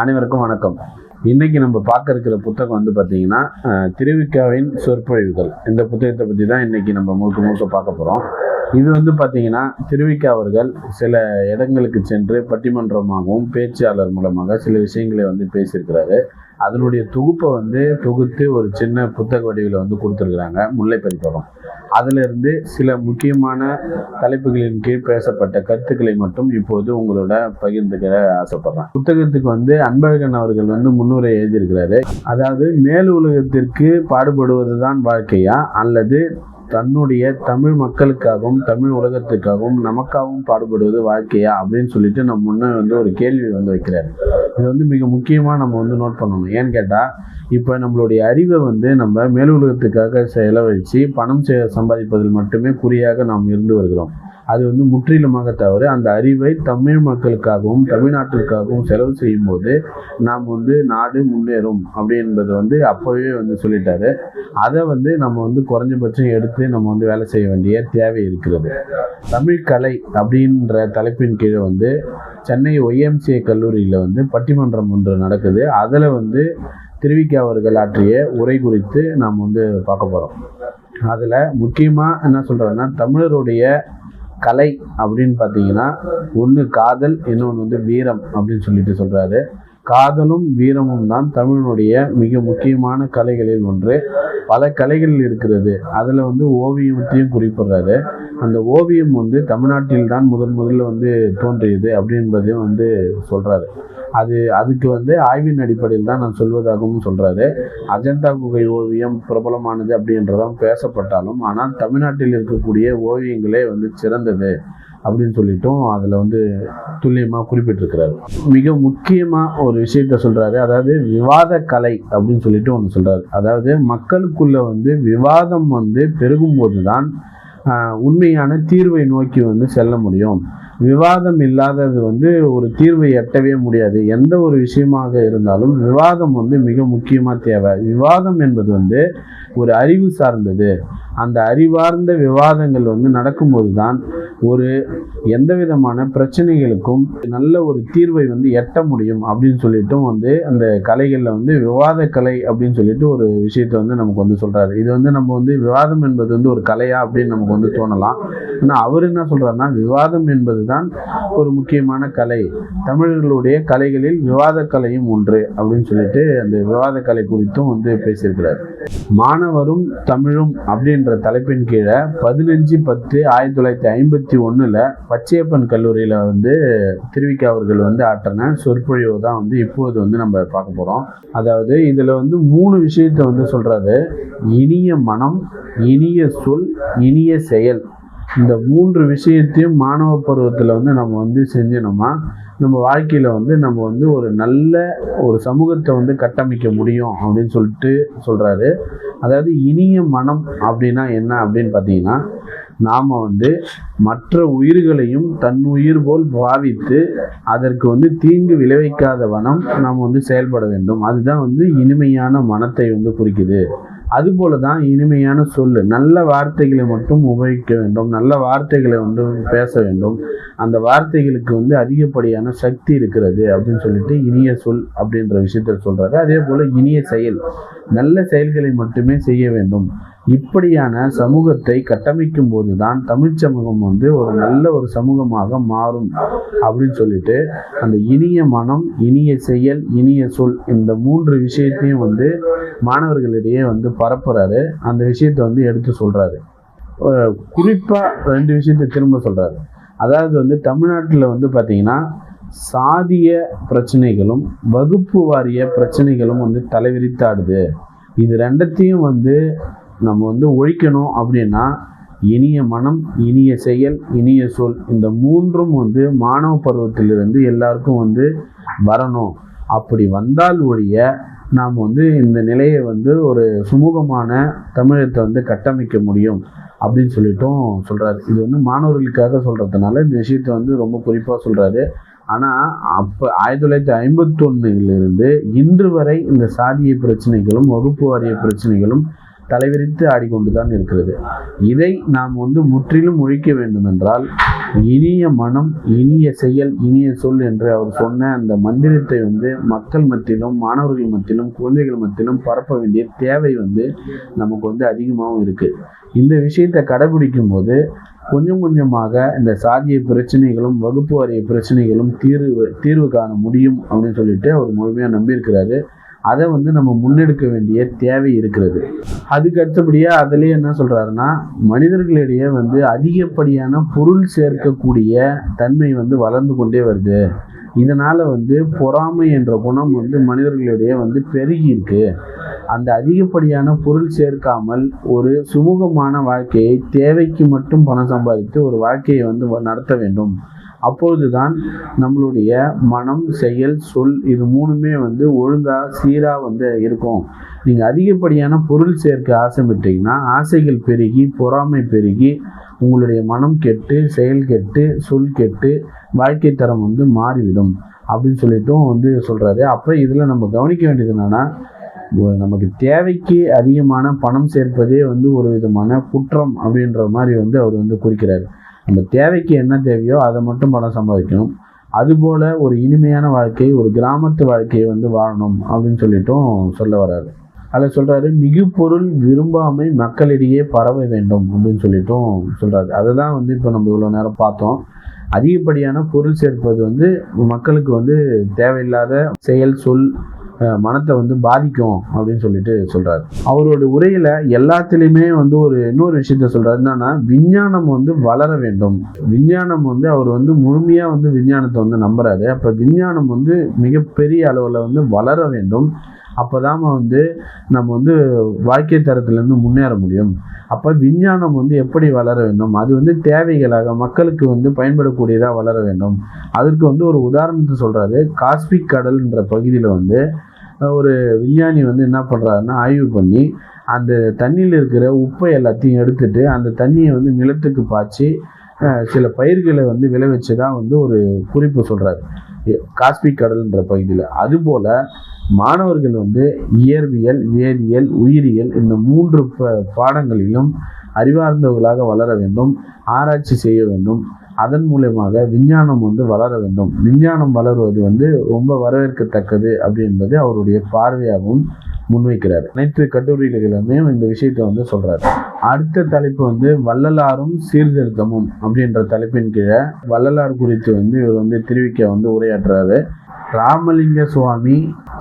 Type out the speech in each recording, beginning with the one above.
அனைவருக்கும் வணக்கம். இன்றைக்கி நம்ம பார்க்க இருக்கிற புத்தகம் வந்து பார்த்தீங்கன்னா திருவிக்காவின் சொற்பொழிவுகள். இந்த புத்தகத்தை பற்றி தான் இன்றைக்கி நம்ம முழுக்க முழுக்க பார்க்க போகிறோம் இது வந்து பார்த்தீங்கன்னா திருவிக்கா அவர்கள் சில இடங்களுக்கு சென்று பட்டிமன்றமாகவும் பேச்சாளர் மூலமாக சில விஷயங்களை வந்து பேசியிருக்கிறாரு. அதனுடைய தொகுப்பை வந்து தொகுத்து ஒரு சின்ன புத்தக வடிவில் வந்து கொடுத்துருக்குறாங்க முல்லை பதிப்பகம் அதிலிருந்து சில முக்கியமான தலைப்புகளின் கீழ் பேசப்பட்ட கருத்துக்களை மட்டும் இப்போது உங்களோட பகிர்ந்துக்கிற ஆசைப்படுறேன். புத்தகத்துக்கு வந்து அன்பழகன் அவர்கள் வந்து முன்னுரை எழுதியிருக்கிறாரு. அதாவது மேல் உலகத்திற்கு பாடுபடுவது தான் வாழ்க்கையா அல்லது தன்னுடைய தமிழ் மக்களுக்காகவும் தமிழ் உலகத்துக்காகவும் நமக்காகவும் பாடுபடுவது வாழ்க்கையா அப்படின்னு சொல்லிட்டு நம்ம முன்ன வந்து ஒரு கேள்வி வந்து வைக்கிறாரு இது வந்து மிக முக்கியமாக நம்ம வந்து நோட் பண்ணணும். ஏன்னு கேட்டால் இப்போ நம்மளுடைய அறிவை வந்து நம்ம மேல் உலகத்துக்காக செலவழித்து பணம் சம்பாதிப்பதில் மட்டுமே குறியாக நாம் இருந்து வருகிறோம். அது வந்து முற்றிலுமாக தவறு. அந்த அறிவை தமிழ் மக்களுக்காகவும் தமிழ்நாட்டிற்காகவும் செலவு செய்யும் போது நாம் வந்து நாடு முன்னேறும் அப்படி என்பது வந்து அப்போவே வந்து சொல்லிட்டாரு. அதை வந்து நம்ம வந்து குறைஞ்சபட்சம் எடுத்து நம்ம வந்து வேலை செய்ய வேண்டிய தேவை இருக்கிறது. தமிழ் கலை அப்படின்ற தலைப்பின் கீழே வந்து சென்னை ஒய்எம்சிஏ கல்லூரியில் வந்து பட்டிமன்றம் ஒன்று நடக்குது. அதில் வந்து திருவிக்கா அவர்கள் ஆற்றிய உரை குறித்து நாம் வந்து பார்க்க போகிறோம் அதில் முக்கியமாக என்ன சொல்கிறதுன்னா தமிழருடைய கலை அப்படின்னு பார்த்தீங்கன்னா ஒன்று காதல் இன்னொன்று வந்து வீரம் அப்படின்னு சொல்லிட்டு சொல்கிறாரு காதலும் வீரமும் தான் தமிழனுடைய மிக முக்கியமான கலைகளில் ஒன்று. பல கலைகள் இருக்கிறது. அதில் வந்து ஓவியத்தையும் குறிப்பிடுறாரு. அந்த ஓவியம் வந்து தமிழ்நாட்டில் தான் முதன் முதல்ல வந்து தோன்றியது அப்படின்றதையும் வந்து சொல்கிறாரு அது அதுக்கு வந்து ஆய்வின் அடிப்படையில் தான் நான் சொல்வதாகவும் சொல்கிறாரு அஜந்தா குகை ஓவியம் பிரபலமானது அப்படின்றதான் பேசப்பட்டாலும் ஆனால் தமிழ்நாட்டில் இருக்கக்கூடிய ஓவியங்களே வந்து சிறந்தது அப்படின்னு சொல்லிட்டும் அதில் வந்து துல்லியமாக குறிப்பிட்டிருக்கிறாரு. மிக முக்கியமாக ஒரு விஷயத்த சொல்கிறாரு அதாவது விவாத கலை அப்படின்னு சொல்லிட்டு ஒன்று சொல்கிறாரு அதாவது மக்களுக்குள்ளே வந்து விவாதம் வந்து பெருகும்போது தான் உண்மையான தீர்வை நோக்கி வந்து செல்ல முடியும். விவாதம் இல்லாதது வந்து ஒரு தீர்வை எட்டவே முடியாது. எந்த ஒரு விஷயமாக இருந்தாலும் விவாதம் வந்து மிக முக்கியமாக தேவை. விவாதம் என்பது வந்து ஒரு அறிவு சார்ந்தது. அந்த அறிவார்ந்த விவாதங்கள் வந்து நடக்கும்போது தான் ஒரு எந்த விதமான பிரச்சனைகளுக்கும் நல்ல ஒரு தீர்வை வந்து எட்ட முடியும் அப்படின்னு சொல்லிட்டும் வந்து அந்த கலைகளில் வந்து விவாத கலை அப்படின்னு சொல்லிட்டு ஒரு விஷயத்தை வந்து நமக்கு வந்து சொல்கிறாரு இது வந்து நம்ம வந்து விவாதம் என்பது வந்து ஒரு கலையா அப்படின்னு நமக்கு வந்து தோணலாம். ஆனால் அவர் என்ன சொல்கிறாருன்னா விவாதம் என்பது தான் ஒரு முக்கியமான கலை. தமிழர்களுடைய கலைகளில் விவாத கலையும் ஒன்று அப்படின்னு சொல்லிட்டு அந்த விவாத கலை குறித்தும் வந்து பேசியிருக்கிறார். மாணவரும் தமிழும் அப்படின்ற தலைப்பின் கீழே பதினஞ்சு பத்து ஆயிரத்தி தொள்ளாயிரத்தி ஐம்பத்தி ஒன்றில் பச்சையப்பன் கல்லூரியில் வந்து திருவிக்கா அவர்கள் வந்து ஆற்றின சொற்பொழிவு தான் வந்து இப்போது வந்து நம்ம பார்க்க போகிறோம் அதாவது இதில் வந்து மூணு விஷயத்தை வந்து சொல்கிறாரு இனிய மனம் இனிய சொல் இனிய செயல். இந்த மூன்று விஷயத்தையும் மாணவ பருவத்தில் வந்து நம்ம வந்து செஞ்சினோமா நம்ம வாழ்க்கையில் வந்து நம்ம வந்து ஒரு நல்ல ஒரு சமூகத்தை வந்து கட்டமைக்க முடியும் அப்படின்னு சொல்லிட்டு சொல்கிறாரு அதாவது இனிய மனம் அப்படின்னா என்ன அப்படின்னு பார்த்தீங்கன்னா நாம் வந்து மற்ற உயிர்களையும் தன் உயிர் போல் பாவித்து அதற்கு வந்து தீங்கு விளைவிக்காத வனம் நாம் வந்து செயல்பட வேண்டும். அதுதான் வந்து இனிமையான மனத்தை வந்து குறிக்குது. அதுபோல தான் இனிமையான சொல் நல்ல வார்த்தைகளை மட்டும் உபயோகிக்க வேண்டும். நல்ல வார்த்தைகளை வந்து பேச வேண்டும். அந்த வார்த்தைகளுக்கு வந்து அதிகப்படியான சக்தி இருக்கிறது அப்படின்னு சொல்லிட்டு இனிய சொல் அப்படின்ற விஷயத்த சொல்கிறாரு அதே போல் இனிய செயல். நல்ல செயல்களை மட்டுமே செய்ய வேண்டும். இப்படியான சமூகத்தை கட்டமைக்கும் போது தான் தமிழ் சமூகம் வந்து ஒரு நல்ல ஒரு சமூகமாக மாறும் அப்படின்னு சொல்லிட்டு அந்த இனிய மனம் இனிய செயல் இனிய சொல் இந்த மூன்று விஷயத்தையும் வந்து மாணவர்களிடையே வந்து பரப்புறாரு. அந்த விஷயத்தை வந்து எடுத்து சொல்றாரு. குறிப்பாக குறிப்பா ரெண்டு விஷயத்தை திரும்ப சொல்றாரு. அதாவது வந்து தமிழ்நாட்டில் வந்து பார்த்தீங்கன்னா சாதிய பிரச்சனைகளும் வகுப்பு வாரிய பிரச்சனைகளும் வந்து தலைவிரித்தாடுது. இது ரெண்டத்தையும் வந்து நம்ம வந்து ஒழிக்கணும் அப்படின்னா இனிய மனம் இனிய செயல் இனிய சொல் இந்த மூன்றும் வந்து மாணவ பருவத்திலிருந்து எல்லாருக்கும் வந்து வரணும். அப்படி வந்தால் ஒழிய நாம் வந்து இந்த நிலையை வந்து ஒரு சுமூகமான தமிழகத்தை வந்து கட்டமைக்க முடியும் அப்படின்னு சொல்லிட்டும் சொல்கிறாரு இது வந்து மாணவர்களுக்காக சொல்கிறதுனால இந்த விஷயத்தை வந்து ரொம்ப குறிப்பாக சொல்கிறாரு ஆனால் அப்போ ஆயிரத்தி தொள்ளாயிரத்தி ஐம்பத்தொன்னிலிருந்து இன்று வரை இந்த சாதிய பிரச்சனைகளும் வகுப்பு வாரிய பிரச்சனைகளும் தலைவிரித்து ஆடிக்கொண்டுதான் இருக்கிறது. இதை நாம் வந்து முற்றிலும் ஒழிக்க வேண்டும் என்றால் இனிய மனம் இனிய செயல் இனிய சொல் என்று அவர் சொன்ன அந்த மந்திரத்தை வந்து மக்கள் மத்தியிலும் மாணவர்கள் மத்தியிலும் குழந்தைகள் மத்தியிலும் பரப்ப வேண்டிய தேவை வந்து நமக்கு வந்து அதிகமாகவும் இருக்குது இந்த விஷயத்தை கடைபிடிக்கும் போது கொஞ்சம் கொஞ்சமாக இந்த சாதிய பிரச்சனைகளும் வகுப்பு வாரிய பிரச்சனைகளும் தீர்வு தீர்வு காண முடியும் அப்படின்னு சொல்லிட்டு அவர் முழுமையாக நம்பியிருக்கிறாரு. அதை வந்து நம்ம முன்னெடுக்க வேண்டிய தேவை இருக்கிறது. அதுக்கு அடுத்தபடியாக அதுலேயே என்ன சொல்கிறாருன்னா மனிதர்களிடையே வந்து அதிகப்படியான பொருள் சேர்க்கக்கூடிய தன்மை வந்து வளர்ந்து கொண்டே வருது. இதனால் வந்து பொறாமை என்ற குணம் வந்து மனிதர்களிடையே வந்து பெருகி இருக்கு. அந்த அதிகப்படியான பொருள் சேர்க்காமல் ஒரு சுமூகமான வாழ்க்கையை தேவைக்கு மட்டும் பணம் சம்பாதித்து ஒரு வாழ்க்கையை வந்து வ- நடத்த வேண்டும். அப்பொழுதுதான் நம்மளுடைய மனம் செயல் சொல் இது மூணுமே வந்து ஒழுங்காக சீராக வந்து இருக்கும். நீங்கள் அதிகப்படியான பொருள் சேர்க்க ஆசைப்பட்டீங்கன்னா ஆசைகள் பெருகி பொறாமை பெருகி உங்களுடைய மனம் கெட்டு செயல் கெட்டு சொல் கெட்டு வாழ்க்கை தரம் வந்து மாறிவிடும். அப்படின்னு சொல்லிட்டும் வந்து சொல்கிறாரு அப்போ இதில் நம்ம கவனிக்க வேண்டியது என்னென்னா நமக்கு தேவைக்கு அதிகமான பணம் சேர்ப்பதே வந்து ஒரு விதமான குற்றம் அப்படின்ற மாதிரி வந்து அவர் வந்து குறிக்கிறார். நம்ம தேவைக்கு என்ன தேவையோ அதை மட்டும் பணம் சம்பாதிக்கணும். அதுபோல் ஒரு இனிமையான வாழ்க்கை ஒரு கிராமத்து வாழ்க்கையை வந்து வாழணும் அப்படின்னு சொல்லிட்டும் சொல்ல வர்றாரு. அதில் சொல்கிறாரு மிகு பொருள் விரும்பாமை மக்களிடையே பரவ வேண்டும் அப்படின்னு சொல்லிட்டும் சொல்கிறாரு அதை தான் வந்து இப்போ நம்ம இவ்வளோ நேரம் பார்த்தோம். அதிகப்படியான பொருள் சேர்ப்பது வந்து மக்களுக்கு வந்து தேவையில்லாத செயல் சொல் மனத்தை வந்து பாதிக்கும் அப்படின்னு சொல்லிட்டு சொல்றாரு. அவரோட உரையில எல்லாத்துலேயுமே வந்து ஒரு இன்னொரு விஷயத்த சொல்றாரு. என்னன்னா விஞ்ஞானம் வந்து வளர வேண்டும். விஞ்ஞானம் வந்து அவர் வந்து முழுமையா வந்து விஞ்ஞானத்தை வந்து நம்புறாரு. அப்ப விஞ்ஞானம் வந்து மிகப்பெரிய அளவில் வந்து வளர வேண்டும். அப்போதாம வந்து நம்ம வந்து வாழ்க்கை தரத்துலேருந்து முன்னேற முடியும். அப்போ விஞ்ஞானம் வந்து எப்படி வளர வேண்டும்? அது வந்து தேவைகளாக மக்களுக்கு வந்து பயன்படக்கூடியதாக வளர வேண்டும். அதற்கு வந்து ஒரு உதாரணத்தை சொல்கிறாரு காஸ்பிக் கடல்ன்ற பகுதியில் வந்து ஒரு விஞ்ஞானி வந்து என்ன பண்ணுறாருன்னா ஆய்வு பண்ணி அந்த தண்ணியில் இருக்கிற உப்பை எல்லாத்தையும் எடுத்துட்டு அந்த தண்ணியை வந்து நிலத்துக்கு பாய்ச்சி சில பயிர்களை வந்து விளைவிச்சதா வந்து ஒரு குறிப்பு சொல்கிறாரு காஸ்பிக் கடல்ன்ற பகுதியில். அதுபோல் மாணவர்கள் வந்து இயற்பியல் வேதியியல் உயிரியல் இந்த மூன்று ப பாடங்களிலும் அறிவார்ந்தவர்களாக வளர வேண்டும் ஆராய்ச்சி செய்ய வேண்டும். அதன் மூலயமாக விஞ்ஞானம் வந்து வளர வேண்டும். விஞ்ஞானம் வளருவது வந்து ரொம்ப வரவேற்கத்தக்கது அப்படி என்பது அவருடைய பார்வையாகவும் முன்வைக்கிறார். அனைத்து கட்டுரைகளிலுமே இந்த விஷயத்தை வந்து சொல்றாரு. அடுத்த தலைப்பு வந்து வள்ளலாரும் சீர்திருத்தமும் அப்படின்ற தலைப்பின் கீழே வள்ளலார் குறித்து வந்து இவர் வந்து திருவிக்க வந்து உரையாற்றுறாரு. ராமலிங்க சுவாமி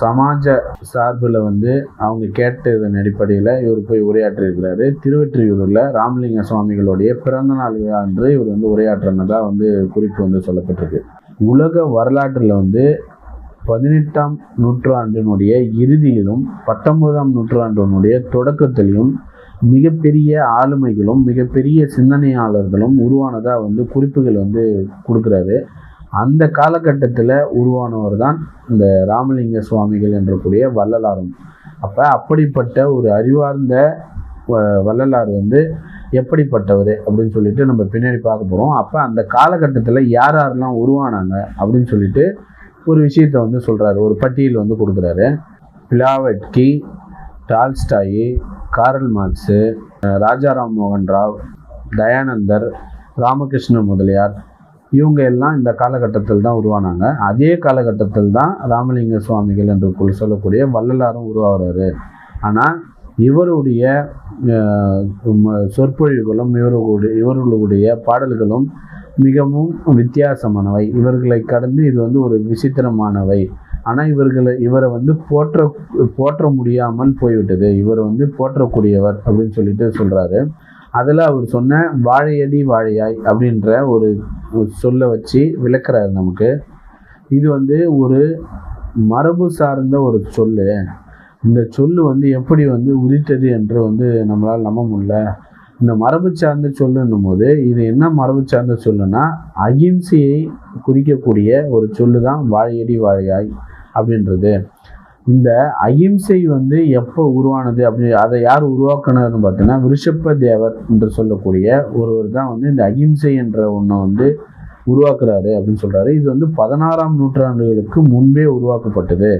சமாஜ சார்பில் வந்து அவங்க கேட்டதன் அடிப்படையில் இவர் போய் உரையாற்றியிருக்கிறாரு. திருவெற்றியூரில் ராமலிங்க சுவாமிகளுடைய பிறந்தநாள் விழா என்று இவர் வந்து உரையாற்றினதாக வந்து குறிப்பு வந்து சொல்லப்பட்டிருக்கு. உலக வரலாற்றில் வந்து பதினெட்டாம் நூற்றாண்டினுடைய இறுதியிலும் பத்தொன்பதாம் நூற்றாண்டினுடைய தொடக்கத்திலும் மிகப்பெரிய ஆளுமைகளும் மிகப்பெரிய சிந்தனையாளர்களும் உருவானதாக வந்து குறிப்புகள் வந்து கொடுக்குறாரு. அந்த காலகட்டத்தில் உருவானவர் தான் இந்த ராமலிங்க சுவாமிகள் என்றக்கூடிய வள்ளலாரும். அப்போ அப்படிப்பட்ட ஒரு அறிவார்ந்த வ- வள்ளலார் வந்து எப்படிப்பட்டவர் அப்படின்னு சொல்லிட்டு நம்ம பின்னாடி பார்க்க போகிறோம் அப்போ அந்த காலகட்டத்தில் யார் யாரெல்லாம் உருவானாங்க அப்படின்னு சொல்லிட்டு ஒரு விஷயத்தை வந்து சொல்கிறாரு ஒரு பட்டியல் வந்து கொடுக்குறாரு. பிளாவட்கி டால்ஸ்டாயி காரல் மார்க்ஸு ராஜாராம் மோகன் ராவ் தயானந்தர் ராமகிருஷ்ண முதலியார் இவங்க எல்லாம் இந்த காலகட்டத்தில் தான் உருவானாங்க. அதே காலகட்டத்தில் தான் ராமலிங்க சுவாமிகள் என்று சொல்லக்கூடிய வள்ளலாரும் உருவாகிறாரு. ஆனால் இவருடைய சொற்பொழிவுகளும் இவர்களுடைய இவர்களுடைய பாடல்களும் மிகவும் வித்தியாசமானவை. இவர்களை கடந்து இது வந்து ஒரு விசித்திரமானவை. ஆனால் இவர்களை இவரை வந்து போற்ற போற்ற முடியாமல் போய்விட்டது. இவர் வந்து போற்றக்கூடியவர் அப்படின்னு சொல்லிட்டு சொல்கிறாரு அதில் அவர் சொன்ன வாழையடி வாழையாய் அப்படின்ற ஒரு சொல்லை வச்சு விளக்குறாரு நமக்கு. இது வந்து ஒரு மரபு சார்ந்த ஒரு சொல்லு. இந்த சொல்லு வந்து எப்படி வந்து உதித்தது என்று வந்து நம்மளால் நம்ப முடியல. இந்த மரபு சார்ந்த சொல்லுன்னும் போது இது என்ன மரபு சார்ந்த சொல்லுனா அகிம்சையை குறிக்கக்கூடிய ஒரு சொல்லு தான் வாழையடி வாழையாய் அப்படின்றது. இந்த அகிம்சை வந்து எப்போ உருவானது அப்படி அதை யார் உருவாக்குனதுன்னு பார்த்தீங்கன்னா விருஷப்ப தேவர் என்று சொல்லக்கூடிய ஒருவர் தான் வந்து இந்த அகிம்சை என்ற ஒன்றை வந்து உருவாக்குறாரு அப்படின்னு சொல்கிறாரு இது வந்து பதினாறாம் நூற்றாண்டுகளுக்கு முன்பே உருவாக்கப்பட்டது.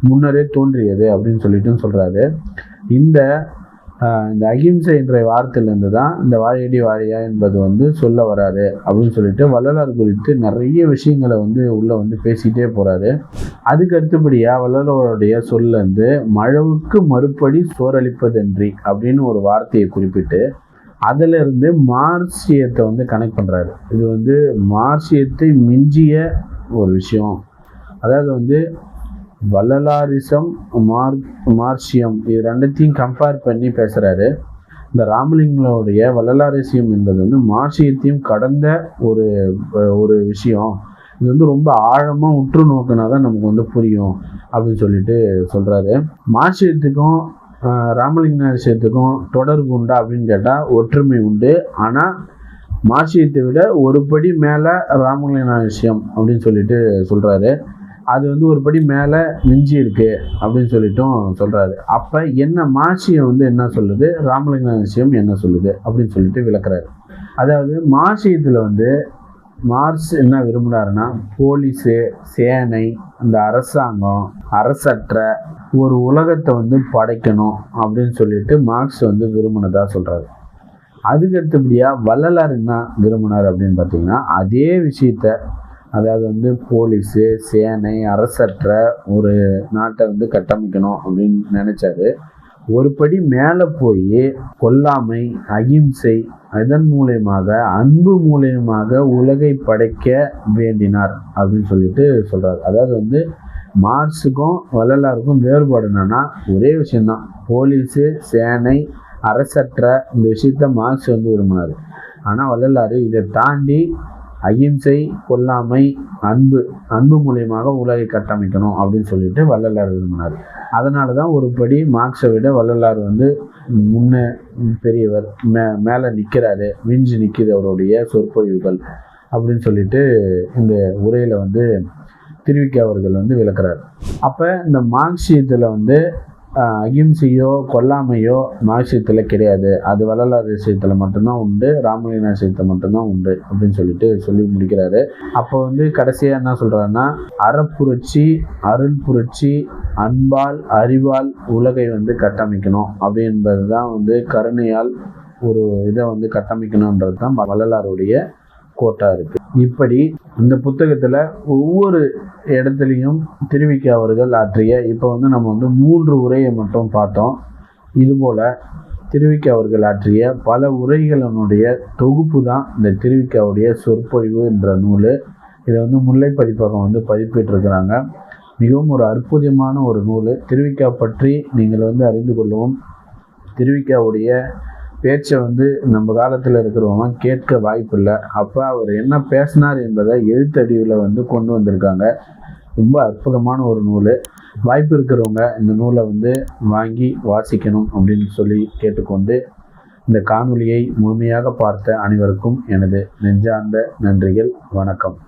முன்னரே தோன்றியது அப்படின்னு சொல்லிட்டு சொல்கிறாரு இந்த இந்த அகிம்சை என்ற வார்த்தையிலேருந்து தான் இந்த வாழையடி வாழையா என்பது வந்து சொல்ல வராது அப்படின்னு சொல்லிட்டு வள்ளலார் குறித்து நிறைய விஷயங்களை வந்து உள்ளே வந்து பேசிகிட்டே போகிறாரு அதுக்கு அடுத்தபடியாக வள்ளலாருடைய சொல்ல இருந்து மழவுக்கு மறுபடி சோறளிப்பதன்றி அப்படின்னு ஒரு வார்த்தையை குறிப்பிட்டு அதிலிருந்து மார்சியத்தை வந்து கனெக்ட் பண்ணுறாரு இது வந்து மார்சியத்தை மிஞ்சிய ஒரு விஷயம். அதாவது வந்து வள்ளலாரிசம் மார் மார்சியம் இது ரெண்டத்தையும் கம்பேர் பண்ணி பேசுகிறாரு இந்த ராமலிங்கனுடைய வள்ளலாரிசியம் என்பது வந்து மார்சியத்தையும் கடந்த ஒரு ஒரு விஷயம். இது வந்து ரொம்ப ஆழமாக உற்று நோக்கினா தான் நமக்கு வந்து புரியும் அப்படின்னு சொல்லிட்டு சொல்கிறாரு மார்சியத்துக்கும் ராமலிங்க விஷயத்துக்கும் தொடர்பு உண்டா அப்படின்னு கேட்டால் ஒற்றுமை உண்டு. ஆனால் மார்சியத்தை விட ஒரு படி மேலே ராமலிங்க விஷயம் அப்படின்னு சொல்லிட்டு சொல்கிறாரு அது வந்து ஒரு படி மேலே மிஞ்சி இருக்கு அப்படின்னு சொல்லிட்டும் சொல்கிறாரு அப்போ என்ன மாசியம் வந்து என்ன சொல்லுது? ராமலிங்க விஷயம் என்ன சொல்லுது? அப்படின்னு சொல்லிட்டு விளக்குறாரு. அதாவது மாசியத்தில் வந்து மார்ஸ் என்ன விரும்புகிறாருன்னா போலீஸு சேனை அந்த அரசாங்கம் அரசற்ற ஒரு உலகத்தை வந்து படைக்கணும் அப்படின்னு சொல்லிட்டு மார்க்ஸ் வந்து விரும்பினதாக சொல்கிறாரு அதுக்கு அடுத்தபடியாக வள்ளலார் என்ன விரும்பினார் அப்படின்னு பார்த்தீங்கன்னா அதே விஷயத்த அதாவது வந்து போலீஸு சேனை அரசற்ற ஒரு நாட்டை வந்து கட்டமைக்கணும் அப்படின்னு நினச்சாரு. ஒரு படி மேலே போய் கொல்லாமை அகிம்சை இதன் மூலயமாக அன்பு மூலயமாக உலகை படைக்க வேண்டினார் அப்படின்னு சொல்லிட்டு சொல்கிறார் அதாவது வந்து மார்க்ஸுக்கும் வள்ளலாருக்கும் வேறுபாடு என்னன்னா ஒரே விஷயந்தான் போலீஸு சேனை அரசற்ற இந்த விஷயத்த மார்க்ஸ் வந்து விரும்பினார். ஆனால் வள்ளலாறு இதை தாண்டி அகிம்சை கொல்லாமை அன்பு அன்பு மூலியமாக உலகை கட்டமைக்கணும் அப்படின்னு சொல்லிட்டு வள்ளலார் விரும்பினார் அதனால தான் ஒரு படி மார்க்ஸை விட வள்ளலார் வந்து முன்ன பெரியவர் மே மேலே நிற்கிறாரு மிஞ்சி நிற்கிது அவருடைய சொற்பொழிவுகள் அப்படின்னு சொல்லிட்டு இந்த உரையில் வந்து திருவிக்க அவர்கள் வந்து விளக்குறார். அப்போ இந்த மார்க்சியத்தில் வந்து அகிம்சையோ கொல்லாமையோ மார்க்சியத்தில் கிடையாது. அது வள்ளலார் விஷயத்தில் மட்டும்தான் உண்டு ராமலிங்க விஷயத்தில் மட்டும்தான் உண்டு அப்படின்னு சொல்லிட்டு சொல்லி முடிக்கிறாரு. அப்போ வந்து கடைசியாக என்ன சொல்கிறாருன்னா அறப்புரட்சி அருள் புரட்சி அன்பால் அறிவால் உலகை வந்து கட்டமைக்கணும் அப்படின்றது தான் வந்து கருணையால் ஒரு இதை வந்து கட்டமைக்கணுன்றது தான் வள்ளலாருடைய கோட்டா இருக்கு. இப்படி இந்த புத்தகத்துல ஒவ்வொரு இடத்துலையும் திருவிக்கா அவர்கள் ஆற்றிய இப்போ வந்து நம்ம வந்து மூன்று உரையை மட்டும் பார்த்தோம். இதுபோல் திருவிக்கா அவர்கள் ஆற்றிய பல உரைகளினுடைய தொகுப்பு தான் இந்த திருவிக்காவுடைய சொற்பொழிவு என்ற நூல். இதை வந்து முல்லை பதிப்பகம் வந்து பதிப்பிட்டிருக்கிறாங்க. மிகவும் ஒரு அற்புதமான ஒரு நூல். திருவிக்கா பற்றி நீங்கள் வந்து அறிந்து கொள்ளவும் திருவிக்காவுடைய பேச்சை வந்து நம்ம காலத்தில் இருக்கிறவங்க கேட்க வாய்ப்பில்லை. அப்போ அவர் என்ன பேசினார் என்பதை எழுத்தடிவில் வந்து கொண்டு வந்திருக்காங்க. ரொம்ப அற்புதமான ஒரு நூல். வாய்ப்பு இருக்கிறவங்க இந்த நூலை வந்து வாங்கி வாசிக்கணும் அப்படின்னு சொல்லி கேட்டுக்கொண்டு இந்த காணொலியை முழுமையாக பார்த்த அனைவருக்கும் எனது நெஞ்சார்ந்த நன்றிகள். வணக்கம்.